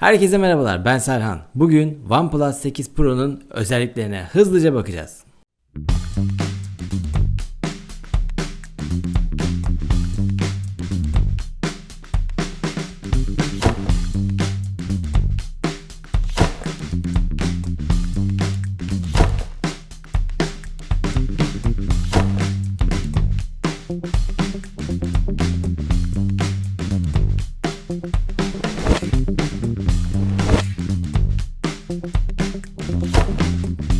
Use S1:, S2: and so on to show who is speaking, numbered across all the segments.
S1: Herkese merhabalar ben Serhan. Bugün OnePlus 8 Pro'nun özelliklerine hızlıca bakacağız. Thank you.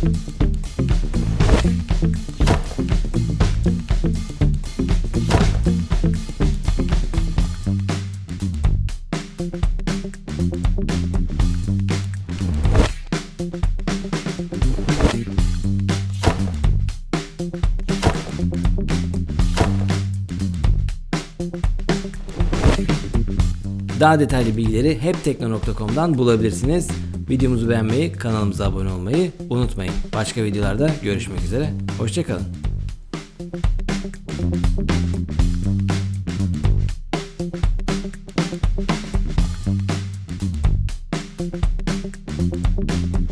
S1: Daha detaylı bilgileri heptekno.com'dan bulabilirsiniz. Videomuzu beğenmeyi, kanalımıza abone olmayı unutmayın. Başka videolarda görüşmek üzere. Hoşçakalın. Thank you.